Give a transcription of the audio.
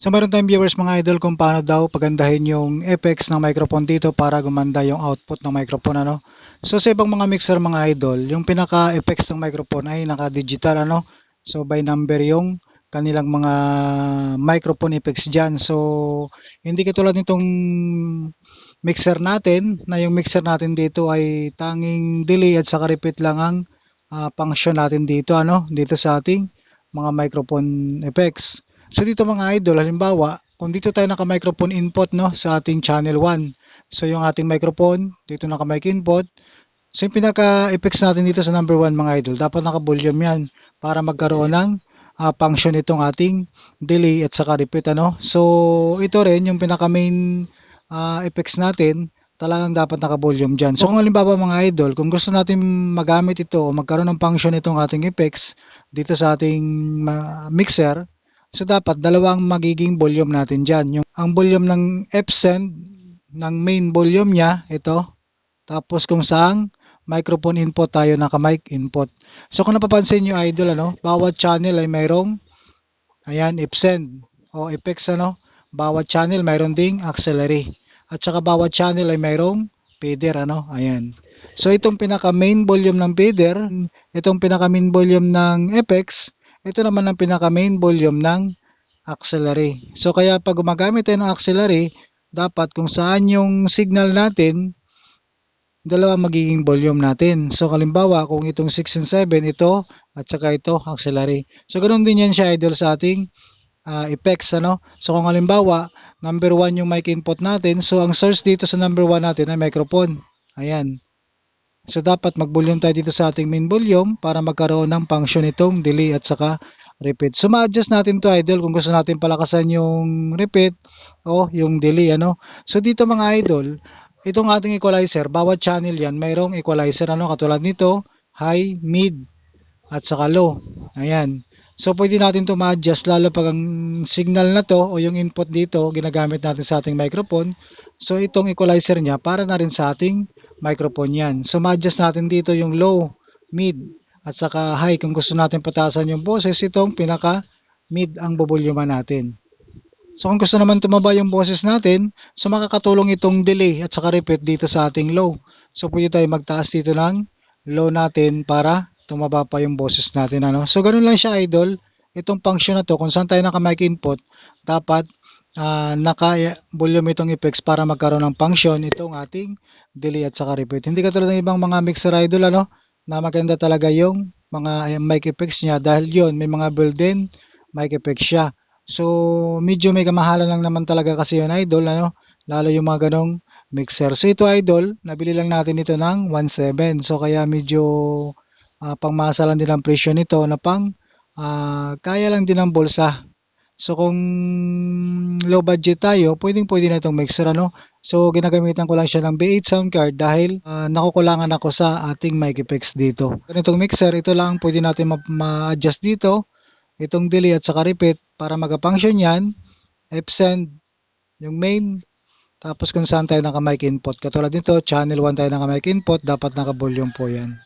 So meron tayong viewers mga idol kung paano daw pagandahin yung effects ng microphone dito para gumanda yung output ng microphone ano. So sa ibang mga mixer mga idol, yung pinaka effects ng microphone ay naka-digital ano. So by number yung kanilang mga microphone effects diyan. So hindi katulad nitong mixer natin na yung mixer natin dito ay tanging delay at saka repeat lang ang ah, function natin dito ano dito sa ating mga microphone effects. So dito mga idol, halimbawa, kung dito tayo naka-microphone input no sa ating channel 1. So yung ating microphone, dito naka-mic input. So yung pinaka-effects natin dito sa number 1 mga idol, dapat naka-volume yan para magkaroon ng ah, function itong ating delay at saka repeat ano. So ito rin yung pinaka-main ah, effects natin, talagang dapat naka-volume dyan. So kung halimbawa mga idol, kung gusto natin magamit ito o magkaroon ng function itong ating effects dito sa ating ma- mixer, So dapat dalawang magiging volume natin diyan. Yung ang volume ng F-send ng main volume niya ito. Tapos kung saang microphone input tayo naka-mic input. So kung napapansin niyo idol ano, bawat channel ay mayroong ayan F-send o effects ano, bawat channel mayroon ding auxiliary. At saka bawat channel ay mayroong fader ano, ayan. So itong pinaka main volume ng fader, itong pinaka main volume ng effects, ito naman ang pinaka main volume ng auxiliary. So kaya pag gumagamit tayo ng auxiliary, dapat kung saan yung signal natin, dalawa magiging volume natin. So kalimbawa, kung itong 6 and 7, ito at saka ito auxiliary. So ganoon din yan siya idol sa ating ah, effects ano. So kung halimbawa, number 1 yung mic input natin, so ang source dito sa number 1 natin ay microphone. Ayan. So dapat mag-volume tayo dito sa ating main volume para magkaroon ng function itong delay at saka repeat. So ma-adjust natin to idol kung gusto natin palakasan yung repeat o yung delay ano. So dito mga idol, itong ating equalizer, bawat channel yan mayroong equalizer ano katulad nito, high, mid at saka low. Ayan. So pwede natin to ma-adjust lalo pag ang signal na to o yung input dito ginagamit natin sa ating microphone. So itong equalizer niya para na rin sa ating microphone yan. So ma-adjust natin dito yung low, mid, at saka high kung gusto natin pataasan yung boses, itong pinaka mid ang bubulyoman natin. So kung gusto naman tumaba yung boses natin, so makakatulong itong delay at saka repeat dito sa ating low. So pwede tayo magtaas dito ng low natin para tumaba pa yung boses natin. Ano? So ganun lang siya idol. Itong function na to, kung saan tayo naka-mic input, dapat ah, naka-volume itong effects para magkaroon ng function itong ating delay at saka repeat. Hindi katulad ng ibang mga mixer idol ano, na maganda talaga yung mga mic effects niya dahil yon may mga built-in mic effects siya. So medyo may kamahalan lang naman talaga kasi yun idol ano, lalo yung mga ganong mixer. So ito idol, nabili lang natin ito ng 1.7. So kaya medyo ah, pangmasa lang din ang presyo nito na pang ah, kaya lang din ng bulsa. So kung low budget tayo, pwedeng pwede na itong mixer ano. So ginagamitan ko lang siya ng B8 sound card dahil ah, nakukulangan ako sa ating mic effects dito. Ganitong mixer, ito lang pwede natin ma- ma-adjust dito. Itong delay at saka repeat para mag-function yan. F-send, yung main, tapos kung saan tayo naka-mic input. Katulad nito, channel 1 tayo naka-mic input, dapat naka-volume po yan.